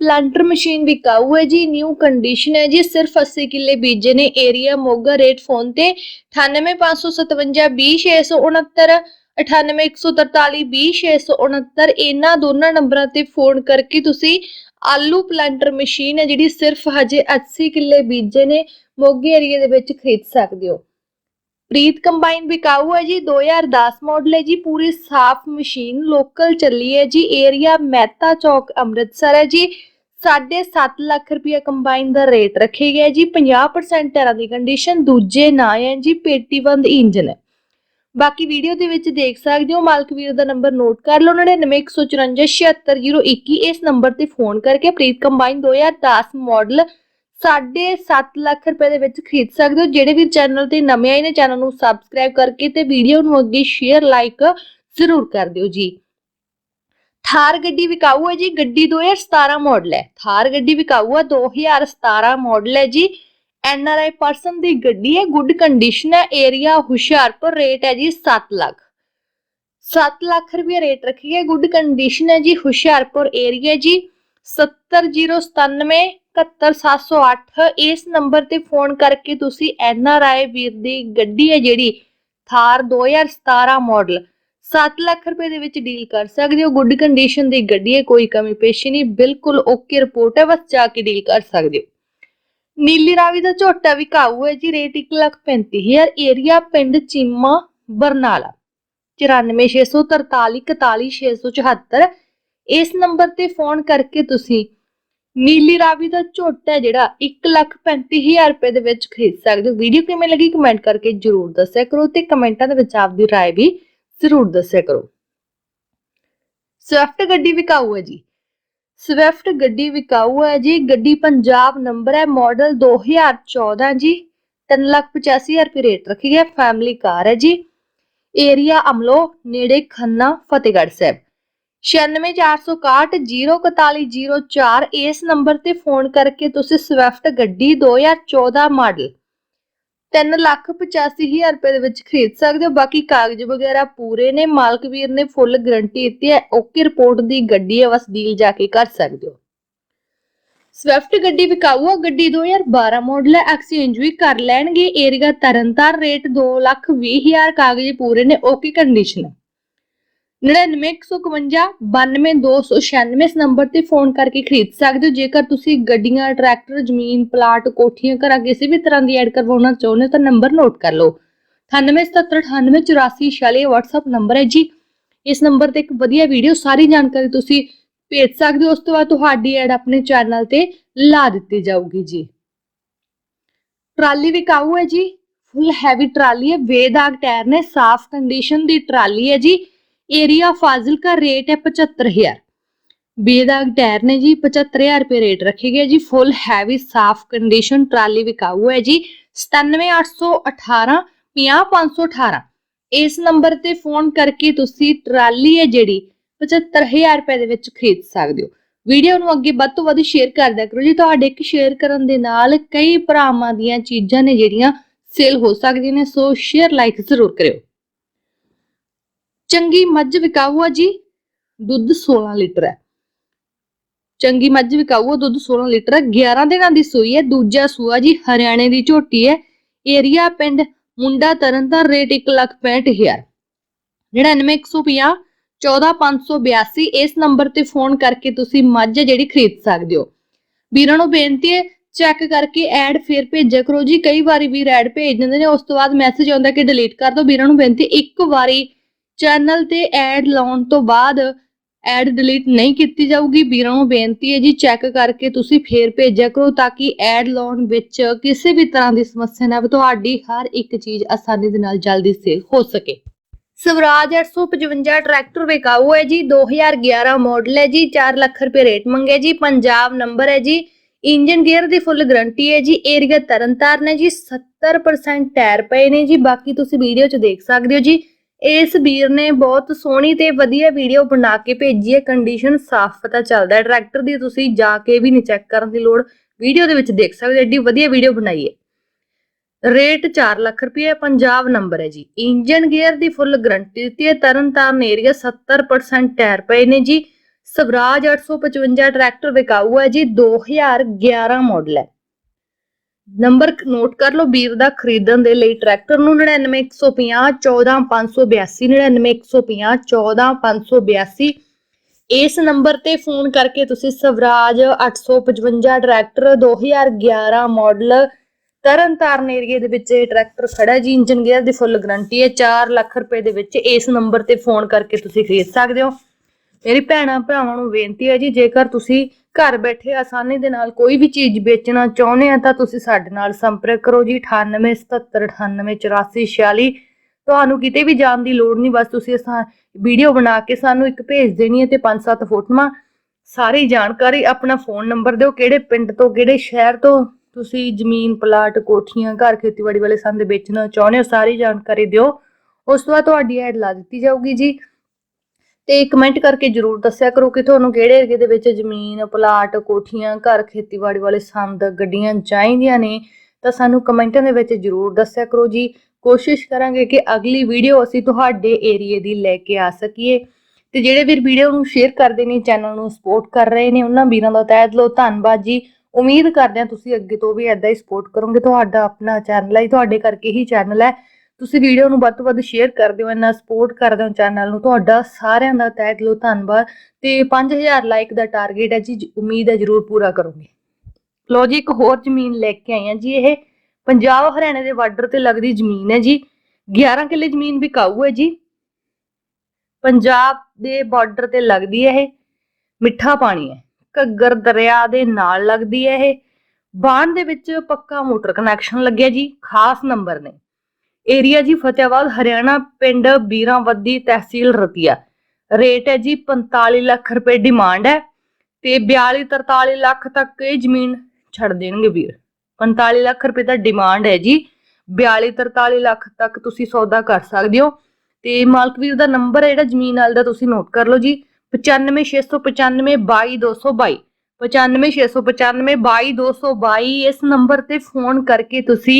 Planter machine ਵਿਕਾਊ ਹੈ ਜੀ new condition ਹੈ ਜੀ, ਸਿਰਫ 80 ਕਿੱਲੇ ਬੀਜੇ ਨੇ ਏਰੀਆ ਮੋਗਾ ਰੇਟ ਫੋਨ ਤੇ 9855720669 9814320669 ਇਹਨਾਂ ਦੋਨਾਂ ਨੰਬਰਾਂ ਤੇ ਫੋਨ ਕਰਕੇ ਤੁਸੀਂ ਆਲੂ ਪਲਾਂਟਰ ਮਸ਼ੀਨ ਹੈ ਜਿਹੜੀ ਸਿਰਫ ਹਜੇ 80 ਕਿੱਲੇ ਬੀਜੇ ਨੇ, ਮੋਗੇ ਏਰੀਆ ਦੇ ਵਿੱਚ ਖਰੀਦ ਸਕਦੇ ਹੋ। ਪ੍ਰੀਤ ਕੰਬਾਈਨ ਵਿਕਾਊ ਹੈ ਜੀ 2010 ਮਾਡਲ ਹੈ ਜੀ, ਪੂਰੀ ਸਾਫ਼ ਮਸ਼ੀਨ ਲੋਕਲ ਚੱਲੀ ਹੈ ਜੀ ਏਰੀਆ ਮਹਿਤਾ ਚੌਕ ਅੰਮ੍ਰਿਤਸਰ ਹੈ ਜੀ 7.5 ਲੱਖ ਰੁਪਏ ਕੰਬਾਈਨ ਦਾ ਰੇਟ ਰੱਖਿਆ ਗਿਆ ਜੀ 50% ਟਾਇਰਾਂ ਦੀ ਕੰਡੀਸ਼ਨ ਦੂਜੇ ਨਾ ਹੈ ਜੀ ਪੇਟੀਬੰਦ ਇੰਜਨ ਹੈ। ਬਾਕੀ ਵੀਡੀਓ ਦੇ ਵਿੱਚ ਦੇਖ ਸਕਦੇ ਹੋ, ਮਾਲਕ ਵੀਰ ਦਾ ਨੰਬਰ ਨੋਟ ਕਰ ਲਓ 9914476021 ਇਸ ਨੰਬਰ ਤੇ ਫੋਨ ਕਰਕੇ ਪ੍ਰੀਤ ਕੰਬਾਈਨ 2010 ਮਾਡਲ ਸਾਢੇ 7 ਲੱਖ ਰੁਪਏ ਦੇ ਵਿੱਚ ਖਰੀਦ ਸਕਦੇ ਹੋ। ਜਿਹੜੇ ਵੀ ਚੈਨਲ ਤੇ ਨਵੇਂ ਆਏ ਨੇ ਚੈਨਲ ਨੂੰ ਸਬਸਕ੍ਰਾਈਬ ਕਰਕੇ ਤੇ ਵੀਡੀਓ ਨੂੰ ਅੱਗੇ ਸ਼ੇਅਰ ਲਾਈਕ ਜ਼ਰੂਰ ਕਰ ਦਿਓ ਜੀ। ਥਾਰ ਗੱਡੀ ਵਿਕਾਊ ਹੈ ਜੀ, ਗੱਡੀ 2017 ਮਾਡਲ ਹੈ। ਥਾਰ ਗੱਡੀ ਵਿਕਾਊ ਹੈ 2017 ਮਾਡਲ ਹੈ ਜੀ। ਐਨ ਆਰ ਆਈ ਪਰਸਨ ਦੀ ਗੱਡੀ ਹੈ ਗੁੱਡ ਕੰਡੀਸ਼ਨ ਹੈ ਏਰੀਆ ਹੁਸ਼ਿਆਰਪੁਰ ਰੇਟ ਹੈ ਜੀ 7 ਲੱਖ। 7 ਲੱਖ ਰੁਪਏ ਰੇਟ ਰੱਖੀ ਹੈ ਗੁੱਡ ਕੰਡੀਸ਼ਨ ਹੈ ਜੀ, ਹੁਸ਼ਿਆਰਪੁਰ ਏਰੀਆ ਜੀ। 70097 71708 ਇਸ ਨੰਬਰ ਤੇ ਫੋਨ ਕਰਕੇ ਤੁਸੀਂ ਐਨ ਆਰ ਆਈ ਵੀਰ ਦੀ ਗੱਡੀ ਹੈ ਜਿਹੜੀ ਥਾਰ 2017 ਮਾਡਲ 7 ਲੱਖ ਰੁਪਏ ਦੇ ਵਿੱਚ ਡੀਲ ਕਰ ਸਕਦੇ ਹੋ ਗੁੱਡ ਕੰਡੀਸ਼ਨ ਦੀ ਗੱਡੀ ਹੈ ਕੋਈ ਕਮੀ ਪੇਸ਼ੀ ਨਹੀਂ ਬਿਲਕੁਲ ਓਕੇ ਰਿਪੋਰਟ ਹੈ ਬਸ ਜਾ ਕੇ ਡੀਲ ਕਰ ਸਕਦੇ ਹੋ ਨੀਲੀ ਰਾਵੀ ਦਾ ਝੋਟਾ ਵਿਕਾਊ ਹੈ ਜੀ ਰੇਟ 135000 ਏਰੀਆ ਪਿੰਡ ਚੀਮਾ ਬਰਨਾਲਾ 9464341674 ਇਸ ਨੰਬਰ ਤੇ ਫੋਨ ਕਰਕੇ ਤੁਸੀਂ ਨੀਲੀ ਰਾਵੀ ਦਾ ਝੋਟਾ ਹੈ ਜਿਹੜਾ 135000 ਰੁਪਏ ਦੇ ਵਿੱਚ ਖਰੀਦ ਸਕਦੇ ਹੋ ਵੀਡੀਓ ਕਿਵੇਂ ਲੱਗੀ ਕਮੈਂਟ ਕਰਕੇ ਜਰੂਰ ਦੱਸਿਆ ਕਰੋ ਤੇ ਕਮੈਂਟਾਂ ਦੇ ਵਿੱਚ ਆਪਦੀ رائے ਵੀ ਜ਼ਰੂਰ ਦੱਸਿਆ ਕਰੋ। ਸਵਿਫਟ ਗੱਡੀ ਵਿਕਾਊ ਹੈ ਜੀ। ਸਵਿਫਟ ਗੱਡੀ ਵਿਕਾਊ ਹੈ ਜੀ। ਗੱਡੀ ਪੰਜਾਬ ਨੰਬਰ ਹੈ ਮਾਡਲ 2014 ਜੀ। 385000 ਰੁਪਏ ਰੇਟ ਰੱਖੀ ਗਿਆ ਫੈਮਿਲੀ ਕਾਰ ਹੈ ਜੀ। ਏਰੀਆ ਅਮਲੋ ਨੇੜੇ ਖੰਨਾ, ਫਤਿਹਗੜ੍ਹ ਸਾਹਿਬ। 9646604104 ਇਸ ਨੰਬਰ ਤੇ ਫੋਨ ਕਰਕੇ ਤੁਸੀਂ ਸਵਿਫਟ ਗੱਡੀ 2014 ਮਾਡਲ 385000 ਰੁਪਏ ਦੇ ਵਿੱਚ ਖਰੀਦ ਸਕਦੇ ਹੋ। ਬਾਕੀ ਕਾਗਜ਼ ਵਗੈਰਾ ਪੂਰੇ ਨੇ, ਮਾਲਕ ਵੀਰ ਨੇ ਫੁੱਲ ਗਾਰੰਟੀ ਦਿੱਤੀ ਹੈ। ਓਕੇ ਰਿਪੋਰਟ ਦੀ ਗੱਡੀ ਹੈ, ਬਸ ਡੀਲ ਜਾ ਕੇ ਕਰ ਸਕਦੇ ਹੋ। ਸਵਿਫਟ ਗੱਡੀ ਵਿਕਾਊ ਆ ਗੱਡੀ 2012 ਮਾਡਲ ਹੈ ਐਕਸਚੇਂਜ ਵੀ ਕਰ ਲੈਣਗੇ। ਏਰੀਆ ਤਰਨਤਾਰ ਰੇਟ 220000 ਕਾਗਜ਼ ਪੂਰੇ ਨੇ, ਓਕੇ ਕੰਡੀਸ਼ਨ 9915 92296 ਇਸ ਨੰਬਰ ਤੇ ਫੋਨ ਕਰਕੇ ਖਰੀਦ ਸਕਦੇ ਹੋ। ਜੇਕਰ ਤੁਸੀਂ ਗੱਡੀਆਂ ਟਰੈਕਟਰ ਜ਼ਮੀਨ ਪਲਾਟ ਕੋਠੀਆਂ, ਘਰਾਂ ਕਿਸੇ ਵੀ ਤਰ੍ਹਾਂ ਦੀ ਐਡ ਕਰਵਾਉਣਾ ਚਾਹੁੰਦੇ ਹੋ ਤਾਂ ਨੰਬਰ ਨੋਟ ਕਰ ਲਓ। 9877988446 WhatsApp ਨੰਬਰ ਹੈ ਜੀ। ਇਸ ਨੰਬਰ ਤੇ ਇੱਕ ਵਧੀਆ ਵੀਡੀਓ ਸਾਰੀ ਜਾਣਕਾਰੀ ਤੁਸੀਂ ਭੇਜ ਸਕਦੇ ਹੋ। ਉਸ ਤੋਂ ਬਾਅਦ ਤੁਹਾਡੀ ਐਡ ਆਪਣੇ ਚੈਨਲ ਤੇ ਲਾ ਦਿੱਤੀ ਜਾਊਗੀ ਜੀ। ਟਰਾਲੀ ਵਿਕਾਊ ਹੈ ਜੀ? ਫੁੱਲ ਹੈਵੀ ਟਰਾਲੀ ਹੈ। ਬੇਦਾਗ ਟਾਇਰ ਨੇ, ਸਾਫ਼ ਕੰਡੀਸ਼ਨ ਦੀ ਟਰਾਲੀ ਹੈ ਜੀ। ਏਰੀਆ ਫਾਜ਼ਿਲਕਾ ਰੇਟ ਹੈ 75000 ਬੇਦਾਗ ਟਾਇਰ ਨੇ ਜੀ 75000 ਰੁਪਏ ਰੇਟ ਰੱਖੇ ਗਏ ਜੀ। ਫੁੱਲ ਹੈਵੀ ਸਾਫ਼ ਕੰਡੀਸ਼ਨ ਟਰਾਲੀ ਵਿਕਾਊ ਹੈ ਜੀ। 97818 50518 ਇਸ ਨੰਬਰ ਤੇ ਫੋਨ ਕਰਕੇ ਤੁਸੀਂ ਟਰਾਲੀ ਹੈ ਜਿਹੜੀ 75000 ਰੁਪਏ ਦੇ ਵਿੱਚ ਖਰੀਦ ਸਕਦੇ ਹੋ। ਵੀਡੀਓ ਨੂੰ ਅੱਗੇ ਵੱਧ ਤੋਂ ਵੱਧ ਸ਼ੇਅਰ ਕਰ ਕਰੋ ਜੀ। ਤੁਹਾਡੇ ਇੱਕ ਸ਼ੇਅਰ ਕਰਨ ਦੇ ਨਾਲ ਕਈ ਭਰਾਵਾਂ ਦੀਆਂ ਚੀਜ਼ਾਂ ਨੇ ਜਿਹੜੀਆਂ ਸੇਲ ਹੋ ਸਕਦੀਆਂ ਨੇ, ਸੋ ਸ਼ੇਅਰ ਲਾਈਕ ਜ਼ਰੂਰ ਕਰਿਓ। ਚੰਗੀ ਮੱਝ ਵਿਕਾਊ ਆ ਜੀ, ਦੁੱਧ 16 ਲੀਟਰ ਹੈ। ਚੰਗੀ ਮੱਝ ਵਿਕਾਊ ਆ ਦੁੱਧ 16 ਲੀਟਰ ਹੈ। 11 ਦਿਨਾਂ ਦੀ ਸੂਈ ਹੈ, ਦੂਜਾ ਸੂਆ ਜੀ ਹਰਿਆਣੇ ਦੀ ਝੋਟੀ ਹੈ। ਏਰੀਆ ਪਿੰਡ ਮੁੰਡਾ ਤਰਨਤਾਰਨ ਰੇਟ 165000 99150 14582 ਇਸ ਨੰਬਰ ਤੇ ਫੋਨ ਕਰਕੇ ਤੁਸੀਂ ਮੱਝ ਜਿਹੜੀ ਖਰੀਦ ਸਕਦੇ ਹੋ। ਵੀਰਾਂ ਨੂੰ ਬੇਨਤੀ ਹੈ, ਚੈੱਕ ਕਰਕੇ ਐਡ ਫੇਰ ਭੇਜਿਆ ਕਰੋ ਜੀ। ਕਈ ਵਾਰੀ ਵੀਰ ਐਡ ਭੇਜ ਦਿੰਦੇ ਨੇ, ਉਸ ਤੋਂ ਬਾਅਦ ਮੈਸੇਜ ਆਉਂਦਾ ਕਿ ਡਿਲੀਟ ਕਰ ਦਿਓ। ਵੀਰਾਂ ਨੂੰ ਬੇਨਤੀ ਇੱਕ ਵਾਰੀ ਚੈਨਲ ਤੇ ਐਡ ਲਾਉਣ ਤੋਂ ਬਾਅਦ ਐਡ ਡਿਲੀਟ ਨਹੀਂ ਕੀਤੀ ਜਾਊਗੀ। ਵੀਰਾਂ ਨੂੰ ਬੇਨਤੀ ਹੈ ਜੀ ਚੈੱਕ ਕਰਕੇ ਤੁਸੀਂ ਫੇਰ ਭੇਜਿਆ ਕਰੋ ਤਾਂ ਕਿ ਐਡ ਲਾਉਣ ਵਿੱਚ ਕਿਸੇ ਵੀ ਤਰ੍ਹਾਂ ਦੀ ਸਮੱਸਿਆ ਨਾ ਤੁਹਾਡੀ ਹਰ ਇੱਕ ਚੀਜ਼ ਆਸਾਨੀ ਦੇ ਨਾਲ ਜਲਦੀ ਸੇਲ ਹੋ ਸਕੇ। ਸਵਰਾਜ 855 ਟਰੈਕਟਰ ਵਿਕਾਊ ਹੈ ਜੀ। 2011 ਮਾਡਲ ਹੈ ਜੀ। 4 ਲੱਖ ਰੁਪਏ ਰੇਟ ਮੰਗੇ ਜੀ। ਪੰਜਾਬ ਨੰਬਰ ਹੈ ਜੀ। ਇੰਜਨ ਗੇਅਰ ਦੀ ਫੁੱਲ ਗਰੰਟੀ ਹੈ ਜੀ। ਏਰੀਆ ਤਰਨਤਾਰਨ ਹੈ ਜੀ। 70% ਟਾਇਰ ਪਏ ਨੇ ਜੀ। ਬਾਕੀ ਤੁਸੀਂ ਵੀਡੀਓ 'ਚ ਦੇਖ ਸਕਦੇ ਹੋ ਜੀ। ਇਸ ਵੀਰ ਨੇ ਬਹੁਤ ਸੋਹਣੀ ਤੇ ਵਧੀਆ ਵੀਡੀਓ ਬਣਾ ਕੇ ਭੇਜੀ ਹੈ। ਕੰਡੀਸ਼ਨ ਸਾਫ਼ ਪਤਾ ਚੱਲਦਾ ਹੈ। ਟਰੈਕਟਰ ਦੀ ਤੁਸੀਂ ਜਾ ਕੇ ਵੀ ਨਹੀਂ ਚੈੱਕ ਕਰਨ ਦੀ ਲੋੜ। ਵੀਡੀਓ ਦੇ ਵਿੱਚ ਦੇਖ ਸਕਦੇ ਐਡੀ ਵਧੀਆ ਵੀਡੀਓ ਬਣਾਈ ਹੈ। ਰੇਟ 4 ਲੱਖ ਰੁਪਏ ਪੰਜਾਬ ਨੰਬਰ ਹੈ ਜੀ। ਇੰਜਨ ਗੇਅਰ ਦੀ ਫੁੱਲ ਗਰੰਟੀ ਦਿੱਤੀ ਹੈ। ਤਰਨਤਾਰਨ ਏਰੀਆ 70% ਟਾਇਰ ਪਏ ਨੇ ਜੀ। ਸਵਰਾਜ 855 ਟਰੈਕਟਰ ਵਿਕਾਊ ਹੈ ਜੀ। 2011 ਮਾਡਲ ਹੈ। ਨੰਬਰ ਨੋਟ ਕਰ ਲਓ, ਵੀਰ ਦਾ ਖਰੀਦਣ ਦੇ ਲਈ ਟਰੈਕਟਰ ਨੂੰ 99150 14582 99150 14582 ਇਸ ਨੰਬਰ ਤੇ ਫੋਨ ਕਰਕੇ ਤੁਸੀਂ ਸਵਰਾਜ 855 ਟਰੈਕਟਰ 2011 ਮਾਡਲ ਤਰਨਤਾਰਨ ਏਰੀਏ ਦੇ ਵਿੱਚ ਇਹ ਟਰੈਕਟਰ ਖੜਾ ਜੀ। ਇੰਜਨ ਗੇਅਰ ਦੀ ਫੁੱਲ ਗਾਰੰਟੀ ਹੈ। 4 ਲੱਖ ਰੁਪਏ ਦੇ ਵਿੱਚ ਇਸ ਨੰਬਰ ਤੇ ਫੋਨ ਕਰਕੇ ਤੁਸੀਂ ਖਰੀਦ ਸਕਦੇ ਹੋ। ਮੇਰੀ ਭੈਣਾਂ ਭਰਾਵਾਂ ਨੂੰ ਬੇਨਤੀ ਹੈ ਜੀ, ਜੇਕਰ ਤੁਸੀਂ ਘਰ ਬੈਠੇ ਆਸਾਨੀ ਦੇ ਨਾਲ ਕੋਈ ਵੀ ਚੀਜ਼ ਵੇਚਣਾ ਚਾਹੁੰਦੇ ਆ, ਤਾਂ ਤੁਸੀਂ ਸਾਡੇ ਨਾਲ ਸੰਪਰਕ ਕਰੋ ਜੀ 9877988446 ਤੁਹਾਨੂੰ ਕਿਤੇ ਵੀ ਜਾਣ ਦੀ ਲੋੜ ਨਹੀਂ, ਬਸ ਤੁਸੀਂ ਅਸਾਂ ਵੀਡੀਓ ਬਣਾ ਕੇ ਸਾਨੂੰ ਇੱਕ ਭੇਜ ਦੇਣੀ ਹੈ ਤੇ ਪੰਜ ਸੱਤ ਫੋਟੋਆਂ, ਸਾਰੀ ਜਾਣਕਾਰੀ ਆਪਣਾ ਫੋਨ ਨੰਬਰ ਦਿਓ, ਕਿਹੜੇ ਪਿੰਡ ਤੋਂ, ਕਿਹੜੇ ਸ਼ਹਿਰ ਤੋਂ ਤੁਸੀਂ ਜ਼ਮੀਨ, ਪਲਾਟ, ਕੋਠੀਆਂ, ਘਰ ਖੇਤੀਬਾੜੀ ਵਾਲੇ ਸੰਦ ਵੇਚਣਾ ਚਾਹੁੰਦੇ ਹੋ, ਸਾਰੀ ਜਾਣਕਾਰੀ ਦਿਓ। ਉਸ ਤੋਂ ਬਾਅਦ ਤੁਹਾਡੀ ਐਡ ਲਾ ਦਿੱਤੀ ਜਾਊਗੀ ਜੀ। ਤੇ ਕਮੈਂਟ ਕਰਕੇ ਜਰੂਰ ਦੱਸਿਆ ਕਰੋ ਕਿ ਤੁਹਾਨੂੰ ਕਿਹੜੇ ਏਰੀਏ ਦੇ ਵਿੱਚ ਜ਼ਮੀਨ, ਪਲਾਟ, ਕੋਠੀਆਂ, ਘਰ, ਖੇਤੀਬਾੜੀ ਵਾਲੇ ਸੰਦ, ਗੱਡੀਆਂ ਚਾਹੀਦੀਆਂ ਨੇ, ਤਾਂ ਸਾਨੂੰ ਕਮੈਂਟਾਂ ਦੇ ਵਿੱਚ ਜਰੂਰ ਦੱਸਿਆ ਕਰੋ ਜੀ। ਕੋਸ਼ਿਸ਼ ਕਰਾਂਗੇ ਕਿ ਅਗਲੀ ਵੀਡੀਓ ਅਸੀਂ ਤੁਹਾਡੇ ਏਰੀਏ ਦੀ ਲੈ ਕੇ ਆ ਸਕੀਏ। ਤੇ ਜਿਹੜੇ ਵੀਰ ਵੀਡੀਓ ਨੂੰ ਸ਼ੇਅਰ ਕਰਦੇ ਨੇ, ਚੈਨਲ ਨੂੰ ਸਪੋਰਟ ਕਰ ਰਹੇ ਨੇ, ਉਹਨਾਂ ਵੀਰਾਂ ਦਾ ਤਹਿ ਦਿਲੋਂ ਧੰਨਵਾਦ ਜੀ। ਉਮੀਦ ਕਰਦੇ ਹਾਂ ਤੁਸੀਂ ਅੱਗੇ ਤੋਂ ਵੀ ਐਦਾਂ ਹੀ ਸਪੋਰਟ ਕਰੋਗੇ। ਤੁਹਾਡਾ ਆਪਣਾ ਚੈਨਲ ਹੈ, ਤੁਹਾਡੇ ਕਰਕੇ ਹੀ ਚੈਨਲ ਹੈ। ਤੁਸੀਂ ਵੀਡੀਓ ਨੂੰ ਵੱਧ ਤੋਂ ਵੱਧ ਸ਼ੇਅਰ ਕਰ ਦਿਓ ਇੰਨਾ ਸਪੋਰਟ ਕਰ ਦਿਓ ਚੈਨਲ ਨੂੰ। ਤੁਹਾਡਾ ਸਾਰਿਆਂ ਦਾ ਤਹਿ ਦਿਲੋਂ ਧੰਨਵਾਦ। ਤੇ 5000 ਲਾਈਕ ਦਾ ਟਾਰਗੇਟ ਹੈ ਜੀ, ਉਮੀਦ ਹੈ ਜਰੂਰ ਪੂਰਾ ਕਰੋਗੇ। ਲੋ ਜੀ ਇੱਕ ਹੋਰ ਜ਼ਮੀਨ ਲੈ ਕੇ ਆਏ ਆ ਜੀ, ਇਹ ਪੰਜਾਬ ਹਰਿਆਣੇ ਦੇ ਬਾਰਡਰ ਤੇ ਲੱਗਦੀ ਜ਼ਮੀਨ ਹੈ ਜੀ। 11 ਕਿੱਲੇ ਜ਼ਮੀਨ ਵਿਕਾਊ ਹੈ ਜੀ। ਪੰਜਾਬ ਦੇ ਬਾਰਡਰ ਤੇ ਲੱਗਦੀ ਹੈ ਇਹ ਮਿੱਠਾ ਪਾਣੀ ਹੈ। ਘੱਗਰ ਦਰਿਆ ਦੇ ਨਾਲ ਲੱਗਦੀ ਹੈ ਇਹ। ਬਾਣ ਦੇ ਵਿੱਚ ਪੱਕਾ ਮੋਟਰ ਕਨੈਕਸ਼ਨ ਲੱਗਿਆ ਜੀ, ਖਾਸ ਨੰਬਰ ਨੇ। ਏਰੀਆ ਜੀ ਫਤਿਆਬਾਦ, ਹਰਿਆਣਾ ਪਿੰਡ ਬੀਰਾਂਵੱਦੀ ਤਹਿਸੀਲ ਰਤੀਆ। ਰੇਟ ਹੈ ਜੀ 45 ਲੱਖ ਰੁਪਏ ਡਿਮਾਂਡ ਹੈ ਤੇ 42 43 ਲੱਖ ਤੱਕ ਇਹ ਜ਼ਮੀਨ ਛੱਡ ਦੇਣਗੇ ਵੀਰ। 45 ਲੱਖ ਰੁਪਏ ਦਾ ਡਿਮਾਂਡ ਹੈ ਜੀ 42 43 ਲੱਖ ਤੱਕ ਤੁਸੀਂ ਸੌਦਾ ਕਰ ਸਕਦੇ ਹੋ। ਤੇ ਮਾਲਕ ਵੀਰ ਦਾ ਨੰਬਰ ਹੈ ਜਿਹੜਾ ਜ਼ਮੀਨ ਵਾਲੇ ਦਾ ਤੁਸੀਂ ਨੋਟ ਕਰ ਲਓ ਜੀ 95695 22222 95695 22222 ਇਸ ਨੰਬਰ ਤੇ ਫੋਨ ਕਰਕੇ ਤੁਸੀਂ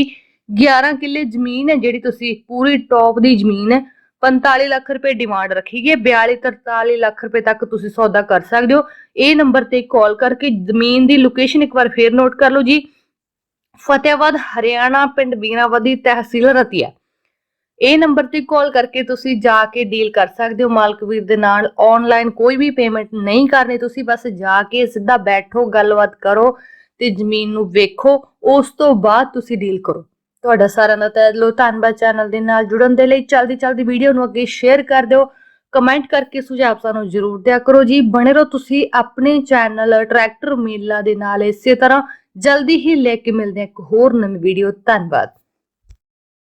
11 ਕਿੱਲੇ ਜ਼ਮੀਨ ਹੈ ਜਿਹੜੀ ਤੁਸੀਂ ਪੂਰੀ ਟੌਪ ਦੀ ਜ਼ਮੀਨ ਹੈ। 45 ਲੱਖ ਰੁਪਏ ਡਿਮਾਂਡ ਰੱਖੀ ਗਈ ਹੈ। 42 43 ਲੱਖ ਰੁਪਏ ਤੱਕ ਤੁਸੀਂ ਸੌਦਾ ਕਰ ਸਕਦੇ ਹੋ। ਇਹ ਨੰਬਰ ਤੇ ਕਾਲ ਕਰਕੇ ਜ਼ਮੀਨ ਦੀ ਲੋਕੇਸ਼ਨ ਇੱਕ ਵਾਰ ਫੇਰ ਨੋਟ ਕਰ ਲਓ ਜੀ। ਫਤਿਆਬਾਦ ਹਰਿਆਣਾ ਪਿੰਡ ਬੀਨਾਵਦੀ ਤਹਿਸੀਲ ਰਤੀਆ। ਇਹ ਨੰਬਰ ਤੇ ਕਾਲ ਕਰਕੇ ਤੁਸੀਂ ਜਾ ਕੇ ਡੀਲ ਕਰ ਸਕਦੇ ਹੋ। ਮਾਲਕ ਵੀਰ ਦੇ ਨਾਲ ਆਨਲਾਈਨ ਕੋਈ ਵੀ ਪੇਮੈਂਟ ਨਹੀਂ ਕਰਨੀ। ਤੁਸੀਂ ਬਸ ਜਾ ਕੇ ਸਿੱਧਾ ਬੈਠੋ, ਗੱਲਬਾਤ ਕਰੋ ਤੇ ਜ਼ਮੀਨ ਨੂੰ ਵੇਖੋ। ਉਸ ਤੋਂ ਬਾਅਦ ਤੁਸੀਂ ਡੀਲ ਕਰੋ। ਤੁਹਾਡਾ ਸਾਰਿਆਂ ਦਾ ਤਹਿ ਦਿਲੋਂ ਧੰਨਵਾਦ ਚੈਨਲ ਦੇ ਨਾਲ ਜੁੜਨ ਦੇ ਲਈ। ਚਲਦੀ ਚਲਦੀ ਵੀਡੀਓ ਨੂੰ ਅੱਗੇ ਸ਼ੇਅਰ ਕਰ ਦਿਓ। ਕਮੈਂਟ ਕਰਕੇ ਸੁਝਾਅ ਸਾਨੂੰ ਜ਼ਰੂਰ ਦਿਆ ਕਰੋ ਜੀ। ਬਣੇ ਰਹੋ ਤੁਸੀਂ ਆਪਣੇ ਚੈਨਲ ਟਰੈਕਟਰ ਮੇਲਾ ਦੇ ਨਾਲ। ਇਸੇ ਤਰ੍ਹਾਂ ਜਲਦੀ ਹੀ ਲੈ ਕੇ ਮਿਲਦੇ ਹਾਂ ਇੱਕ ਹੋਰ ਨਵੀਂ ਵੀਡੀਓ ਧੰਨਵਾਦ।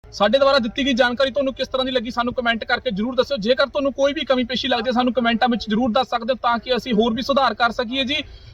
ਸਾਡੇ ਦੁਆਰਾ ਦਿੱਤੀ ਗਈ ਜਾਣਕਾਰੀ ਤੁਹਾਨੂੰ ਕਿਸ ਤਰ੍ਹਾਂ ਦੀ ਲੱਗੀ ਸਾਨੂੰ ਕਮੈਂਟ ਕਰਕੇ ਜਰੂਰ ਦੱਸਿਓ। ਜੇਕਰ ਤੁਹਾਨੂੰ ਕੋਈ ਵੀ ਕਮੀ ਪੇਸ਼ੀ ਲੱਗਦੀ ਹੈ, ਸਾਨੂੰ ਕਮੈਂਟਾਂ ਵਿੱਚ ਜਰੂਰ ਦੱਸ ਸਕਦੇ ਹੋ ਤਾਂ ਕਿ ਅਸੀਂ ਹੋਰ ਵੀ ਸੁਧਾਰ ਕਰ ਸਕੀਏ ਜੀ।